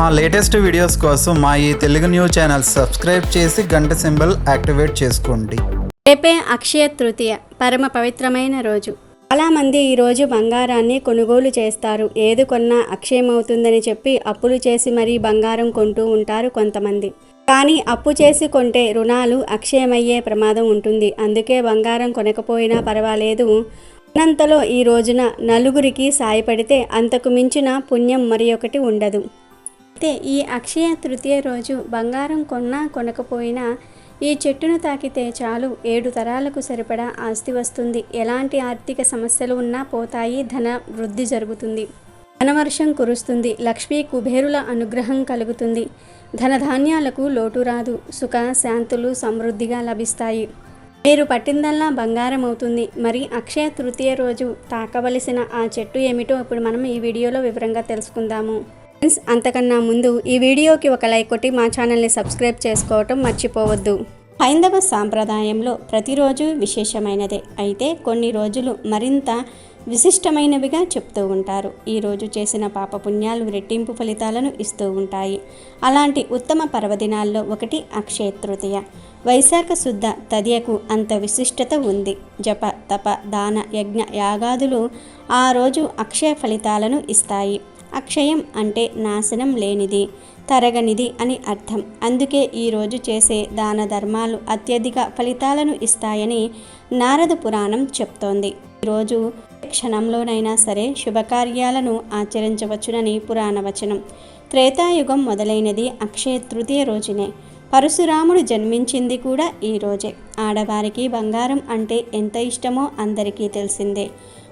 మా latest videos కోసం మా ఈ తెలుగు న్యూస్ ఛానల్ సబ్స్క్రైబ్ చేసి గంట సింబల్ యాక్టివేట్ చేసుకోండి. రేపే అక్షయ తృతీయ పరమ పవిత్రమైన రోజు. చాలామంది ఈరోజు బంగారాన్ని కొనుగోలు చేస్తారు. ఏది కొన్నా అక్షయమవుతుందని చెప్పి అప్పులు చేసి మరీ బంగారం కొంటూ ఉంటారు కొంతమంది. కానీ అప్పు చేసి కొంటే రుణాలు అక్షయమయ్యే ప్రమాదం ఉంటుంది. అందుకే బంగారం కొనకపోయినా పర్వాలేదు. ఉన్నంతలో ఈ రోజున నలుగురికి సాయపడితే అంతకు మించిన పుణ్యం మరి ఒకటి ఉండదు. అయితే ఈ అక్షయ తృతీయ రోజు బంగారం కొన్నా కొనకపోయినా ఈ చెట్టును తాకితే చాలు. ఏడు తరాలకు సరిపడా ఆస్తి వస్తుంది. ఎలాంటి ఆర్థిక సమస్యలు ఉన్నా పోతాయి. ధన వృద్ధి జరుగుతుంది. ధనవర్షం కురుస్తుంది. లక్ష్మీ కుబేరుల అనుగ్రహం కలుగుతుంది. ధనధాన్యాలకు లోటు రాదు. సుఖ శాంతులు సమృద్ధిగా లభిస్తాయి. మీరు పట్టిందల్లా బంగారం అవుతుంది. మరి అక్షయ తృతీయ రోజు తాకవలసిన ఆ చెట్టు ఏమిటో ఇప్పుడు మనం ఈ వీడియోలో వివరంగా తెలుసుకుందాము. ఫ్రెండ్స్ అంతకన్నా ముందు ఈ వీడియోకి ఒక లైక్ కొట్టి మా ఛానల్ని సబ్స్క్రైబ్ చేసుకోవటం మర్చిపోవద్దు. హైందవ సాంప్రదాయంలో ప్రతిరోజు విశేషమైనదే. అయితే కొన్ని రోజులు మరింత విశిష్టమైనవిగా చెప్తూ ఉంటారు. ఈరోజు చేసిన పాపపుణ్యాలు రెట్టింపు ఫలితాలను ఇస్తూ ఉంటాయి. అలాంటి ఉత్తమ పర్వదినాల్లో ఒకటి అక్షయ తృతీయ. వైశాఖ శుద్ధ తదియకు అంత విశిష్టత ఉంది. జప తప దాన యజ్ఞ యాగాదులు ఆ రోజు అక్షయ ఫలితాలను ఇస్తాయి. అక్షయం అంటే నాశనం లేనిది తరగనిది అని అర్థం. అందుకే ఈరోజు చేసే దాన ధర్మాలు అత్యధిక ఫలితాలను ఇస్తాయని నారద పురాణం చెప్తోంది. ఈరోజు క్షణంలోనైనా సరే శుభకార్యాలను ఆచరించవచ్చునని పురాణ వచనం త్రేతాయుగం మొదలైనది అక్షయ తృతీయ రోజునే. పరశురాముడు జన్మించింది కూడా ఈ రోజే. ఆడవారికి బంగారం అంటే ఎంత ఇష్టమో అందరికీ తెలిసిందే.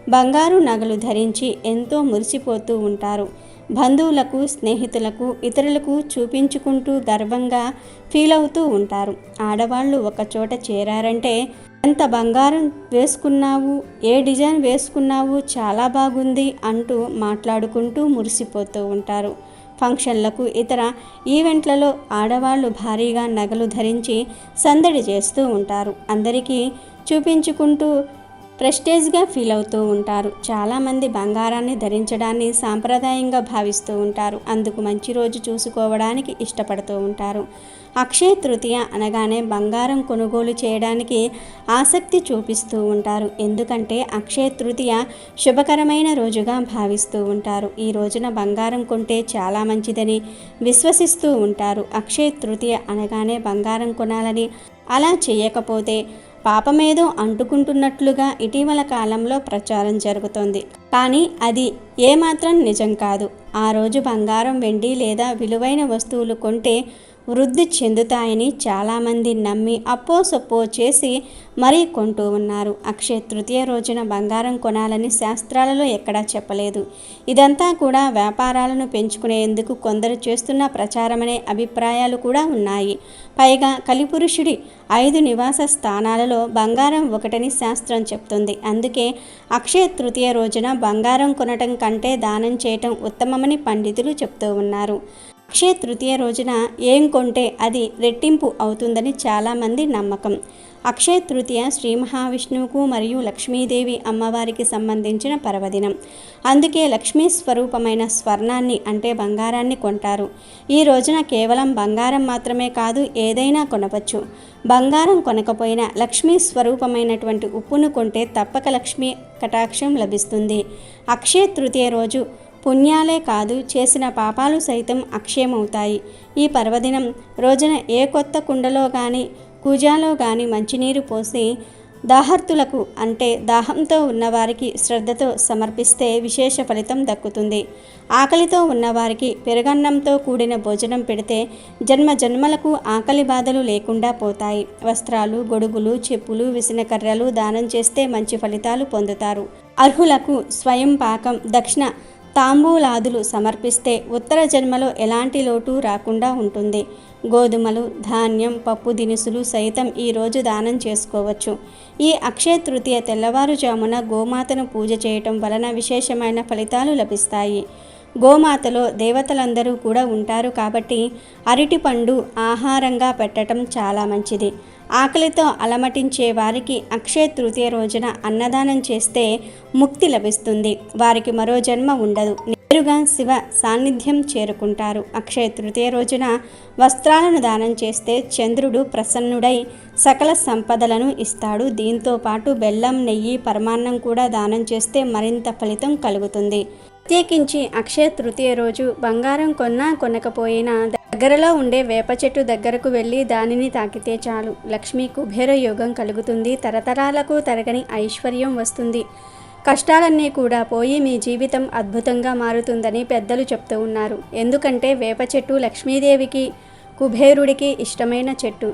బంగారు నగలు ధరించి ఎంతో మురిసిపోతూ ఉంటారు. బంధువులకు స్నేహితులకు ఇతరులకు చూపించుకుంటూ గర్వంగా ఫీల్ అవుతూ ఉంటారు. ఆడవాళ్ళు ఒక చోట చేరారంటే ఎంత బంగారం వేసుకున్నావు? ఏ డిజైన్ వేసుకున్నావు? చాలా బాగుంది అంటూ మాట్లాడుకుంటూ మురిసిపోతూ ఉంటారు. ఫంక్షన్లకు ఇతర ఈవెంట్లలో ఆడవాళ్ళు భారీగా నగలు ధరించి సందడి చేస్తూ ఉంటారు. అందరికీ చూపించుకుంటూ ప్రెస్టేజ్గా ఫీల్ అవుతూ ఉంటారు. చాలామంది బంగారాన్ని ధరించడాన్ని సాంప్రదాయంగా భావిస్తూ ఉంటారు. అందుకు మంచి రోజు చూసుకోవడానికి ఇష్టపడుతూ ఉంటారు. అక్షయ తృతీయ అనగానే బంగారం కొనుగోలు చేయడానికి ఆసక్తి చూపిస్తూ ఉంటారు. ఎందుకంటే అక్షయ తృతీయ శుభకరమైన రోజుగా భావిస్తూ ఉంటారు. ఈ రోజున బంగారం కొంటే చాలా మంచిదని విశ్వసిస్తూ ఉంటారు. అక్షయ తృతీయ అనగానే బంగారం కొనాలని అలా చేయకపోతే పాపమేదో అంటుకుంటున్నట్లుగా ఇటీవల కాలంలో ప్రచారం జరుగుతోంది. కానీ అది ఏమాత్రం నిజం కాదు. ఆ రోజు బంగారం వెండి లేదా విలువైన వస్తువులు కొంటే వృద్ధి చెందుతాయని చాలామంది నమ్మి అప్పో సొప్పో చేసి మరీ కొంటూ ఉన్నారు. అక్షయ తృతీయ రోజున బంగారం కొనాలని శాస్త్రాలలో ఎక్కడా చెప్పలేదు. ఇదంతా కూడా వ్యాపారాలను పెంచుకునేందుకు కొందరు చేస్తున్న ప్రచారమనే అభిప్రాయాలు కూడా ఉన్నాయి. పైగా కలిపురుషుడి ఐదు నివాస స్థానాలలో బంగారం ఒకటని శాస్త్రం చెప్తుంది. అందుకే అక్షయ తృతీయ రోజున బంగారం కొనటం కంటే దానం చేయటం ఉత్తమమని పండితులు చెప్తూ ఉన్నారు. అక్షయ తృతీయ రోజున ఏం కొంటే అది రెట్టింపు అవుతుందని చాలామంది నమ్మకం. అక్షయ తృతీయ శ్రీ మహావిష్ణువుకు మరియు లక్ష్మీదేవి అమ్మవారికి సంబంధించిన పర్వదినం. అందుకే లక్ష్మీ స్వరూపమైన స్వర్ణాన్ని అంటే బంగారాన్ని కొంటారు. ఈ రోజున కేవలం బంగారం మాత్రమే కాదు ఏదైనా కొనవచ్చు. బంగారం కొనకపోయినా లక్ష్మీ స్వరూపమైనటువంటి ఉప్పును కొంటే తప్పక లక్ష్మీ కటాక్షం లభిస్తుంది. అక్షయ తృతీయ రోజు పుణ్యాలే కాదు చేసిన పాపాలు సైతం అక్షయమవుతాయి. ఈ పర్వదినం రోజున ఏ కొత్త కుండలో కానీ కూజాలో కానీ మంచినీరు పోసి దాహర్తులకు అంటే దాహంతో ఉన్నవారికి శ్రద్ధతో సమర్పిస్తే విశేష ఫలితం దక్కుతుంది. ఆకలితో ఉన్నవారికి పెరుగన్నంతో కూడిన భోజనం పెడితే జన్మ జన్మలకు ఆకలి బాధలు లేకుండా పోతాయి. వస్త్రాలు గొడుగులు చెప్పులు విసనకర్రలు దానం చేస్తే మంచి ఫలితాలు పొందుతారు. అర్హులకు స్వయం పాకం దక్షిణ తాంబూలాదులు సమర్పిస్తే ఉత్తర జన్మలో ఎలాంటి లోటు రాకుండా ఉంటుంది. గోధుమలు ధాన్యం పప్పు దినుసులు సైతం ఈరోజు దానం చేసుకోవచ్చు. ఈ అక్షయ తృతీయ తెల్లవారుజామున గోమాతను పూజ చేయటం వలన విశేషమైన ఫలితాలు లభిస్తాయి. గోమాతలో దేవతలందరూ కూడా ఉంటారు కాబట్టి అరటిపండు ఆహారంగా పెట్టడం చాలా మంచిది. ఆకలితో అలమటించే వారికి అక్షయ తృతీయ రోజున అన్నదానం చేస్తే ముక్తి లభిస్తుంది. వారికి మరో జన్మ ఉండదు. నేరుగా శివ సాన్నిధ్యం చేరుకుంటారు. అక్షయ తృతీయ రోజున వస్త్రాలను దానం చేస్తే చంద్రుడు ప్రసన్నుడై సకల సంపదలను ఇస్తాడు. దీంతో పాటు బెల్లం నెయ్యి పరమాన్నం కూడా దానం చేస్తే మరింత ఫలితం కలుగుతుంది. ప్రత్యేకించి అక్షయ తృతీయ రోజు బంగారం కొన్నా కొనకపోయినా దగ్గరలో ఉండే వేప చెట్టు దగ్గరకు వెళ్ళి దానిని తాకితే చాలు. లక్ష్మీ కుబేర యోగం కలుగుతుంది. తరతరాలకు తరగని ఐశ్వర్యం వస్తుంది. కష్టాలన్నీ కూడా పోయి మీ జీవితం అద్భుతంగా మారుతుందని పెద్దలు చెప్తూ ఉన్నారు. ఎందుకంటే వేప చెట్టు లక్ష్మీదేవికి కుబేరుడికి ఇష్టమైన చెట్టు.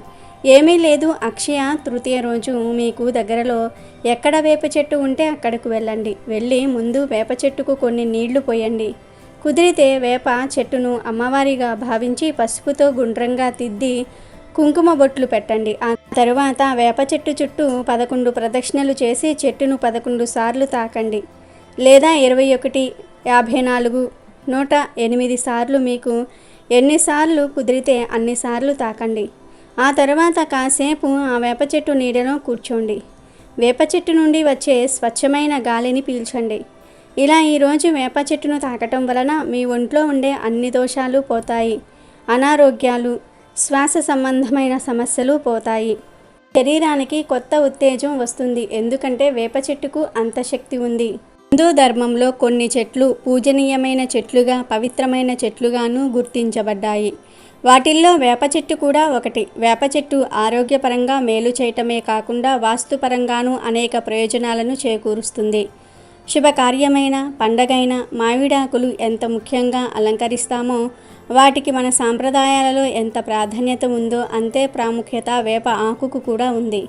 ఏమీ లేదు. అక్షయ తృతీయ రోజు మీకు దగ్గరలో ఎక్కడ వేప చెట్టు ఉంటే అక్కడకు వెళ్ళండి. వెళ్ళి ముందు వేప చెట్టుకు కొన్ని నీళ్ళు పోయండి. కుదిరితే వేప చెట్టును అమ్మవారిగా భావించి పసుపుతో గుండ్రంగా తిద్ది కుంకుమ బొట్లు పెట్టండి. ఆ తరువాత వేప చెట్టు చుట్టూ పదకొండు ప్రదక్షిణలు చేసి చెట్టును పదకొండు సార్లు తాకండి. లేదా ఇరవై ఒకటి యాభై నాలుగు నూట ఎనిమిది సార్లు మీకు ఎన్నిసార్లు కుదిరితే అన్నిసార్లు తాకండి. ఆ తర్వాత కాసేపు ఆ వేప చెట్టు నీడలో కూర్చోండి. వేప చెట్టు నుండి వచ్చే స్వచ్ఛమైన గాలిని పీల్చండి. ఇలా ఈరోజు వేప చెట్టును తాకటం వలన మీ ఒంట్లో ఉండే అన్ని దోషాలు పోతాయి. అనారోగ్యాలు శ్వాస సంబంధమైన సమస్యలు పోతాయి. శరీరానికి కొత్త ఉత్తేజం వస్తుంది. ఎందుకంటే వేప చెట్టుకు అంత శక్తి ఉంది. హిందూ ధర్మంలో కొన్ని చెట్లు పూజనీయమైన చెట్లుగా పవిత్రమైన చెట్లుగాను గుర్తించబడ్డాయి. వాటిల్లో వేప చెట్టు కూడా ఒకటి. వేప చెట్టు ఆరోగ్యపరంగా మేలు చేయటమే కాకుండా వాస్తుపరంగానూ అనేక ప్రయోజనాలను చేకూరుస్తుంది. శుభకార్యమైన పండగైన మామిడాకులు ఎంత ముఖ్యంగా అలంకరిస్తామో వాటికి మన సాంప్రదాయాలలో ఎంత ప్రాధాన్యత ఉందో అంతే ప్రాముఖ్యత వేప ఆకుకు కూడా ఉంది.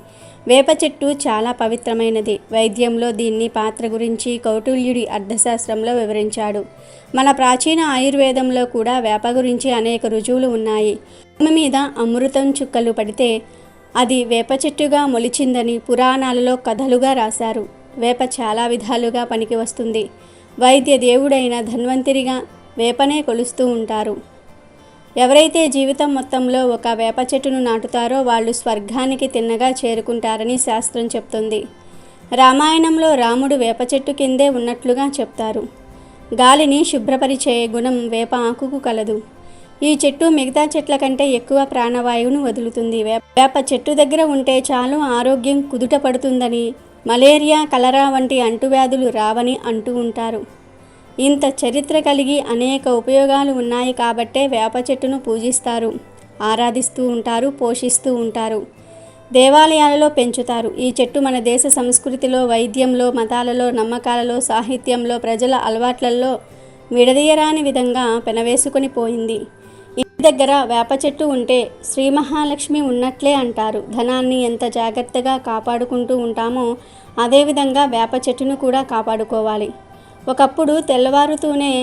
వేప చెట్టు చాలా పవిత్రమైనది. వైద్యంలో దీన్ని పాత్ర గురించి కౌటిల్యుడి అర్థశాస్త్రంలో వివరించాడు. మన ప్రాచీన ఆయుర్వేదంలో కూడా వేప గురించి అనేక రుజువులు ఉన్నాయి. భూమి మీద అమృతం చుక్కలు పడితే అది వేప చెట్టుగా మొలిచిందని పురాణాలలో కథలుగా రాశారు. వేప చాలా విధాలుగా పనికి వస్తుంది. వైద్య దేవుడైన ధన్వంతరిగా వేపనే కొలుస్తూ ఉంటారు. ఎవరైతే జీవితం మొత్తంలో ఒక వేప చెట్టును నాటుతారో వాళ్ళు స్వర్గానికి తిన్నగా చేరుకుంటారని శాస్త్రం చెప్తుంది. రామాయణంలో రాముడు వేప చెట్టు కిందే ఉన్నట్లుగా చెప్తారు. గాలిని శుభ్రపరిచే గుణం వేప ఆకుకు కలదు. ఈ చెట్టు మిగతా చెట్ల కంటే ఎక్కువ ప్రాణవాయువును వదులుతుంది. వేప వేప చెట్టు దగ్గర ఉంటే చాలు ఆరోగ్యం కుదుట పడుతుందని మలేరియా కలరా వంటి అంటువ్యాధులు రావని అంటూ ఉంటారు. ఇంత చరిత్ర కలిగి అనేక ఉపయోగాలు ఉన్నాయి కాబట్టే వేప చెట్టును పూజిస్తారు. ఆరాధిస్తూ ఉంటారు పోషిస్తూ ఉంటారు. దేవాలయాలలో పెంచుతారు. ఈ చెట్టు మన దేశ సంస్కృతిలో వైద్యంలో మతాలలో నమ్మకాలలో సాహిత్యంలో ప్రజల అలవాట్లలో విడదీయరాని విధంగా పెనవేసుకొని పోయింది. దగ్గర వేప చెట్టు ఉంటే శ్రీ మహాలక్ష్మి ఉన్నట్లే అంటారు. ధనాన్ని ఎంత జాగ్రత్తగా కాపాడుకుంటూ ఉంటామో అదేవిధంగా వేప చెట్టును కూడా కాపాడుకోవాలి. ఒకప్పుడు తెల్లవారుతూనే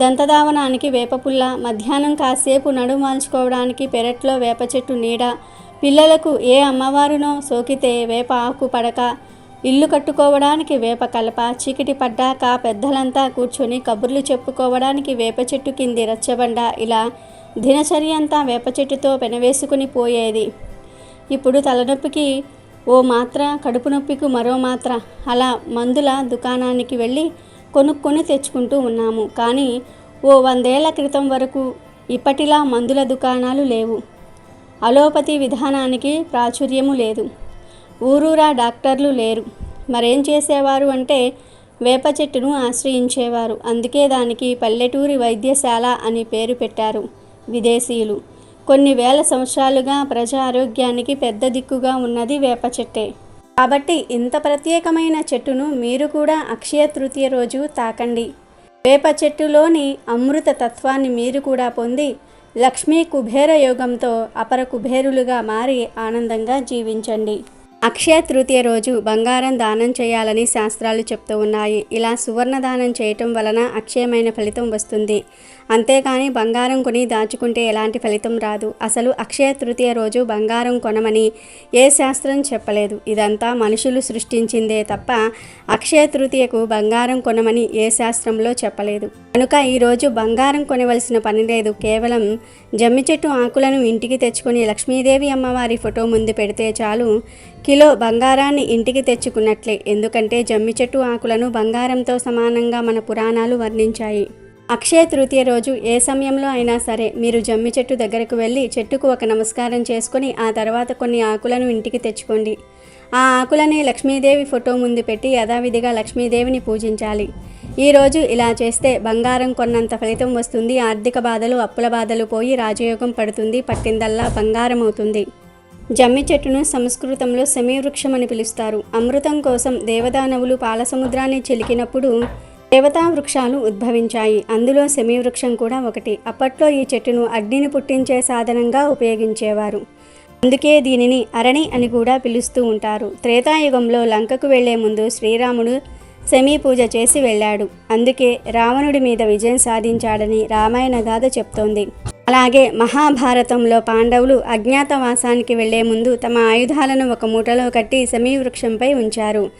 దంతధావనానికి వేపపుల్ల మధ్యాహ్నం కాసేపు నడుమాల్చుకోవడానికి పెరట్లో వేప చెట్టు నీడ పిల్లలకు ఏ అమ్మవారునో సోకితే వేప ఆకు పడక ఇల్లు కట్టుకోవడానికి వేప కలప చీకటి పడ్డాక పెద్దలంతా కూర్చొని కబుర్లు చెప్పుకోవడానికి వేప చెట్టు కింది రచ్చబండ ఇలా దినచర్య అంతా వేప చెట్టుతో పెనవేసుకుని పోయేది. ఇప్పుడు తలనొప్పికి ఓ మాత్ర కడుపు నొప్పికి మరో మాత్ర అలా మందుల దుకాణానికి వెళ్ళి కొనుక్కొని తెచ్చుకుంటూ ఉన్నాము. కానీ ఓ వందేళ్ళ క్రితం వరకు ఇప్పటిలా మందుల దుకాణాలు లేవు. అలోపతి విధానానికి ప్రాచుర్యము లేదు. ఊరూరా డాక్టర్లు లేరు. మరేం చేసేవారు అంటే వేప చెట్టును ఆశ్రయించేవారు. అందుకే దానికి పల్లెటూరి వైద్యశాల అని పేరు పెట్టారు. విదేశీయులు. కొన్ని వేల సంవత్సరాలుగా ప్రజా ఆరోగ్యానికి పెద్ద దిక్కుగా ఉన్నది వేప చెట్టే. కాబట్టి ఇంత ప్రత్యేకమైన చెట్టును మీరు కూడా అక్షయ తృతీయ రోజు తాకండి. వేప చెట్టులోని అమృత తత్వాన్ని మీరు కూడా పొంది లక్ష్మీ కుబేర యోగంతో అపర కుబేరులుగా మారి ఆనందంగా జీవించండి. అక్షయ తృతీయ రోజు బంగారం దానం చేయాలని శాస్త్రాలు చెప్తూ ఉన్నాయి. ఇలా సువర్ణ దానం చేయటం వలన అక్షయమైన ఫలితం వస్తుంది. అంతేకాని బంగారం కొని దాచుకుంటే ఎలాంటి ఫలితం రాదు. అసలు అక్షయ తృతీయ రోజు బంగారం కొనమని ఏ శాస్త్రం చెప్పలేదు. ఇదంతా మనుషులు సృష్టించిందే తప్ప అక్షయ తృతీయకు బంగారం కొనమని ఏ శాస్త్రంలో చెప్పలేదు. కనుక ఈరోజు బంగారం కొనవలసిన పని లేదు. కేవలం జమ్మి చెట్టు ఆకులను ఇంటికి తెచ్చుకొని లక్ష్మీదేవి అమ్మవారి ఫోటో ముందు పెడితే చాలు. కిలో బంగారాన్ని ఇంటికి తెచ్చుకున్నట్లే. ఎందుకంటే జమ్మి చెట్టు ఆకులను బంగారంతో సమానంగా మన పురాణాలు వర్ణించాయి. అక్షయ తృతీయ రోజు ఏ సమయంలో అయినా సరే మీరు జమ్మి చెట్టు దగ్గరకు వెళ్ళి చెట్టుకు ఒక నమస్కారం చేసుకొని ఆ తర్వాత కొన్ని ఆకులను ఇంటికి తెచ్చుకోండి. ఆ ఆకులని లక్ష్మీదేవి ఫోటో ముందు పెట్టి యథావిధిగా లక్ష్మీదేవిని పూజించాలి. ఈరోజు ఇలా చేస్తే బంగారం కొన్నంత ఫలితం వస్తుంది. ఆర్థిక బాధలు అప్పుల బాధలు పోయి రాజయోగం పడుతుంది. పట్టిందల్లా బంగారం అవుతుంది జమ్మి చెట్టును సంస్కృతంలో సెమీవృక్షం అని పిలుస్తారు. అమృతం కోసం దేవదానవులు పాలసముద్రాన్ని చిలికినప్పుడు దేవతా వృక్షాలు ఉద్భవించాయి. అందులో సెమీవృక్షం కూడా ఒకటి. అప్పట్లో ఈ చెట్టును అగ్నిని పుట్టించే సాధనంగా ఉపయోగించేవారు. అందుకే దీనిని అరణి అని కూడా పిలుస్తూ ఉంటారు. త్రేతాయుగంలో లంకకు వెళ్ళే ముందు శ్రీరాముడు శమీ పూజ చేసి వెళ్ళాడు. అందుకే రావణుడి మీద విజయం సాధించాడని రామాయణ గాథ చెప్తోంది. అలాగే మహాభారతంలో పాండవులు అజ్ఞాతవాసానికి వెళ్ళే ముందు తమ ఆయుధాలను ఒక మూటలో కట్టి సెమీ వృక్షంపై ఉంచారు.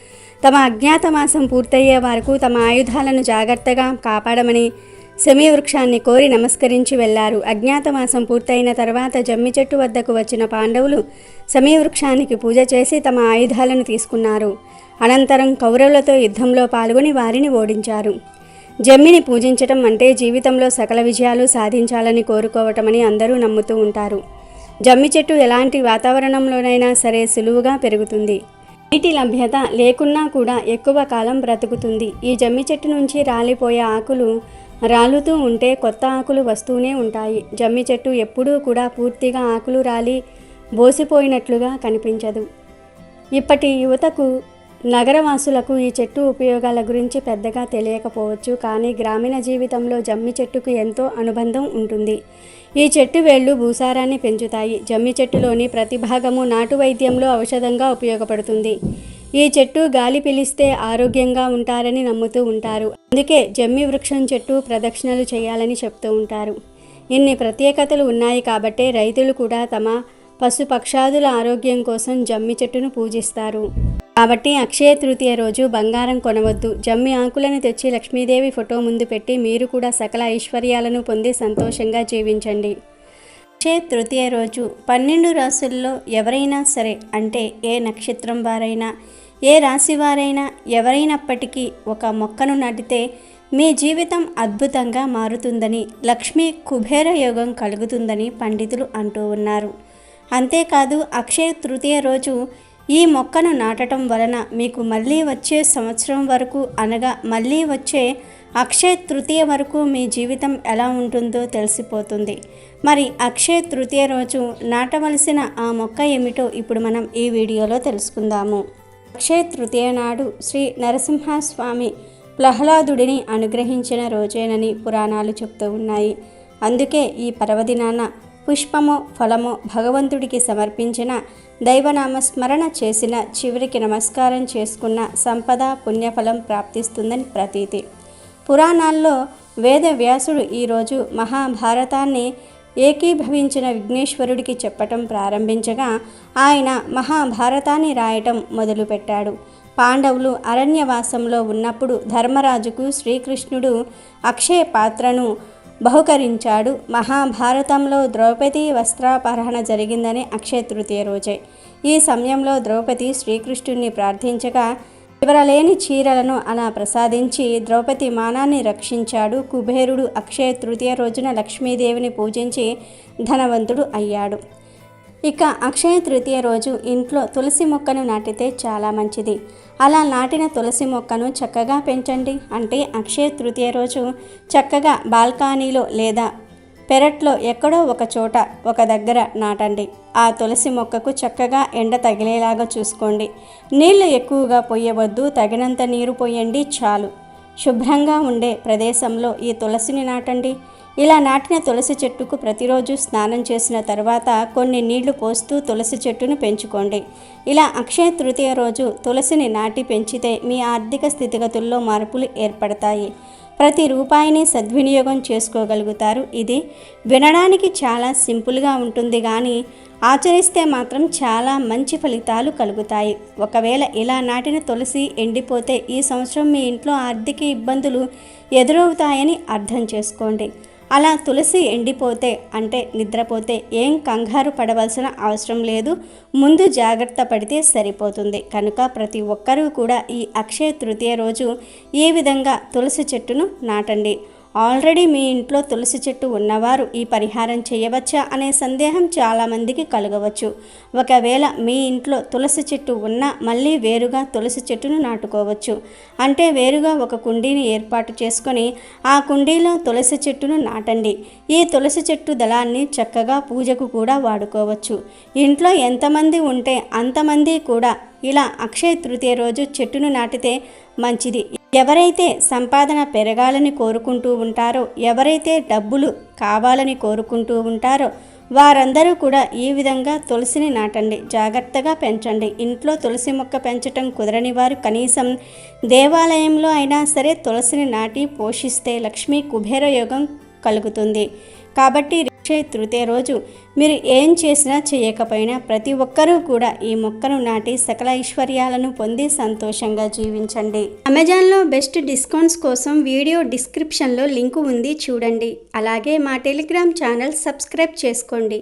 తమ అజ్ఞాతవాసం పూర్తయ్యే వరకు తమ ఆయుధాలను జాగ్రత్తగా కాపాడమని సెమీ వృక్షాన్ని కోరి నమస్కరించి వెళ్ళారు అజ్ఞాతవాసం పూర్తయిన తర్వాత జమ్మి చెట్టు వద్దకు వచ్చిన పాండవులు సెమీ వృక్షానికి పూజ చేసి తమ ఆయుధాలను తీసుకున్నారు. అనంతరం కౌరవులతో యుద్ధంలో పాల్గొని వారిని ఓడించారు. జమ్మిని పూజించటం అంటే జీవితంలో సకల విజయాలు సాధించాలని కోరుకోవటమని అందరూ నమ్ముతూ ఉంటారు. జమ్మి చెట్టు ఎలాంటి వాతావరణంలోనైనా సరే సులువుగా పెరుగుతుంది. నీటి లభ్యత లేకున్నా కూడా ఎక్కువ కాలం బ్రతుకుతుంది. ఈ జమ్మి చెట్టు నుంచి రాలిపోయే ఆకులు రాలుతూ ఉంటే కొత్త ఆకులు వస్తూనే ఉంటాయి. జమ్మి చెట్టు ఎప్పుడూ కూడా పూర్తిగా ఆకులు రాలి బోసిపోయినట్లుగా కనిపించదు. ఇప్పటి యువతకు నగరవాసులకు ఈ చెట్టు ఉపయోగాల గురించి పెద్దగా తెలియకపోవచ్చు కానీ గ్రామీణ జీవితంలో జమ్మి చెట్టుకు ఎంతో అనుబంధం ఉంటుంది. ఈ చెట్టు వేళ్ళు భూసారాన్ని పెంచుతాయి. జమ్మి చెట్టులోని ప్రతి భాగము నాటు వైద్యంలో ఔషధంగా ఉపయోగపడుతుంది. ఈ చెట్టు గాలి పిలిస్తే ఆరోగ్యంగా ఉంటారని నమ్ముతూ ఉంటారు. అందుకే జమ్మి వృక్షం చెట్టు ప్రదక్షిణలు చేయాలని చెప్తూ ఉంటారు. ఇన్ని ప్రత్యేకతలు ఉన్నాయి కాబట్టే రైతులు కూడా తమ పశుపక్షాదుల ఆరోగ్యం కోసం జమ్మి చెట్టును పూజిస్తారు. కాబట్టి అక్షయ తృతీయ రోజు బంగారం కొనవద్దు. జమ్మి ఆకులను తెచ్చి లక్ష్మీదేవి ఫోటో ముందు పెట్టి మీరు కూడా సకల ఐశ్వర్యాలను పొంది సంతోషంగా జీవించండి. అక్షయ తృతీయ రోజు పన్నెండు రాసుల్లో ఎవరైనా సరే అంటే ఏ నక్షత్రం వారైనా ఏ రాశి వారైనా ఎవరైనప్పటికీ ఒక మొక్కను నాటితే మీ జీవితం అద్భుతంగా మారుతుందని లక్ష్మీ కుబేర యోగం కలుగుతుందని పండితులు అంటూ ఉన్నారు. అంతేకాదు అక్షయ తృతీయ రోజు ఈ మొక్కను నాటడం వలన మీకు మళ్ళీ వచ్చే సంవత్సరం వరకు అనగా మళ్ళీ వచ్చే అక్షయ తృతీయ వరకు మీ జీవితం ఎలా ఉంటుందో తెలిసిపోతుంది. మరి అక్షయ తృతీయ రోజు నాటవలసిన ఆ మొక్క ఏమిటో ఇప్పుడు మనం ఈ వీడియోలో తెలుసుకుందాము. అక్షయ తృతీయ నాడు శ్రీ నరసింహస్వామి ప్రహ్లాదుడిని అనుగ్రహించిన రోజేనని పురాణాలు చెప్తూ ఉన్నాయి. అందుకే ఈ పర్వదినాన పుష్పమో ఫలమో భగవంతుడికి సమర్పించిన దైవనామ స్మరణ చేసిన చివరికి నమస్కారం చేసుకున్న సంపద పుణ్యఫలం ప్రాప్తిస్తుందని ప్రతీతి. పురాణాల్లో వేద వ్యాసుడు ఈరోజు మహాభారతాన్ని ఏకీభవించిన విఘ్నేశ్వరుడికి చెప్పటం ప్రారంభించగా ఆయన మహాభారతాన్ని రాయటం మొదలుపెట్టాడు. పాండవులు అరణ్యవాసంలో ఉన్నప్పుడు ధర్మరాజుకు శ్రీకృష్ణుడు అక్షయ పాత్రను బహుకరించాడు. మహాభారతంలో ద్రౌపది వస్త్రాపహరణ జరిగిందని అక్షయ తృతీయ రోజే. ఈ సమయంలో ద్రౌపది శ్రీకృష్ణుణ్ణి ప్రార్థించగా వివరలేని చీరలను అలా ప్రసాదించి ద్రౌపది మానాన్ని రక్షించాడు. కుబేరుడు అక్షయ తృతీయ రోజున లక్ష్మీదేవిని పూజించి ధనవంతుడు అయ్యాడు. ఇక అక్షయ తృతీయ రోజు ఇంట్లో తులసి మొక్కను నాటితే చాలా మంచిది. అలా నాటిన తులసి మొక్కను చక్కగా పెంచండి. అంటే అక్షయ తృతీయ రోజు చక్కగా బాల్కనీలో లేదా పెరట్లో ఎక్కడో ఒక చోట ఒక దగ్గర నాటండి. ఆ తులసి మొక్కకు చక్కగా ఎండ తగిలేలాగా చూసుకోండి. నీళ్ళు ఎక్కువగా పోయవద్దు తగినంత నీరు పోయండి చాలు. శుభ్రంగా ఉండే ప్రదేశంలో ఈ తులసిని నాటండి. ఇలా నాటిన తులసి చెట్టుకు ప్రతిరోజు స్నానం చేసిన తర్వాత కొన్ని నీళ్ళు పోస్తూ తులసి చెట్టును పెంచుకోండి. ఇలా అక్షయ తృతీయ రోజు తులసిని నాటి పెంచితే మీ ఆర్థిక స్థితిగతుల్లో మార్పులు ఏర్పడతాయి. ప్రతి రూపాయిని సద్వినియోగం చేసుకోగలుగుతారు. ఇది వినడానికి చాలా సింపుల్గా ఉంటుంది కానీ ఆచరిస్తే మాత్రం చాలా మంచి ఫలితాలు కలుగుతాయి. ఒకవేళ ఇలా నాటిన తులసి ఎండిపోతే ఈ సంవత్సరం మీ ఇంట్లో ఆర్థిక ఇబ్బందులు ఎదురవుతాయని అర్థం చేసుకోండి. అలా తులసి ఎండిపోతే అంటే నిద్రపోతే ఏం కంగారు పడవలసిన అవసరం లేదు. ముందు జాగ్రత్త పడితే సరిపోతుంది. కనుక ప్రతి ఒక్కరూ కూడా ఈ అక్షయ తృతీయ రోజు ఏ విధంగా తులసి చెట్టును నాటండి. ఆల్రెడీ మీ ఇంట్లో తులసి చెట్టు ఉన్నవారు ఈ పరిహారం చేయవచ్చా అనే సందేహం చాలామందికి కలగవచ్చు. ఒకవేళ మీ ఇంట్లో తులసి చెట్టు ఉన్నా మళ్ళీ వేరుగా తులసి చెట్టును నాటుకోవచ్చు. అంటే వేరుగా ఒక కుండీని ఏర్పాటు చేసుకొని ఆ కుండీలో తులసి చెట్టును నాటండి. ఈ తులసి చెట్టు దళాన్ని చక్కగా పూజకు కూడా వాడుకోవచ్చు. ఇంట్లో ఎంతమంది ఉంటే అంతమంది కూడా ఇలా అక్షయ తృతీయ రోజు చెట్టును నాటితే మంచిది. ఎవరైతే సంపాదన పెరగాలని కోరుకుంటూ ఉంటారో ఎవరైతే డబ్బులు కావాలని కోరుకుంటూ ఉంటారో వారందరూ కూడా ఈ విధంగా తులసిని నాటండి. జాగ్రత్తగా పెంచండి. ఇంట్లో తులసి మొక్క పెంచటం కుదరని వారు కనీసం దేవాలయంలో అయినా సరే తులసిని నాటి పోషిస్తే లక్ష్మీ కుబేర యోగం కలుగుతుంది. కాబట్టి అక్షయ తృతీయ రోజు మీరు ఏం చేసినా చేయకపోయినా ప్రతి ఒక్కరూ కూడా ఈ మొక్కను నాటి సకల ఐశ్వర్యాలను పొంది సంతోషంగా జీవించండి. అమెజాన్లో బెస్ట్ డిస్కౌంట్స్ కోసం వీడియో డిస్క్రిప్షన్లో లింకు ఉంది చూడండి. అలాగే మా టెలిగ్రామ్ ఛానల్ సబ్స్క్రైబ్ చేసుకోండి.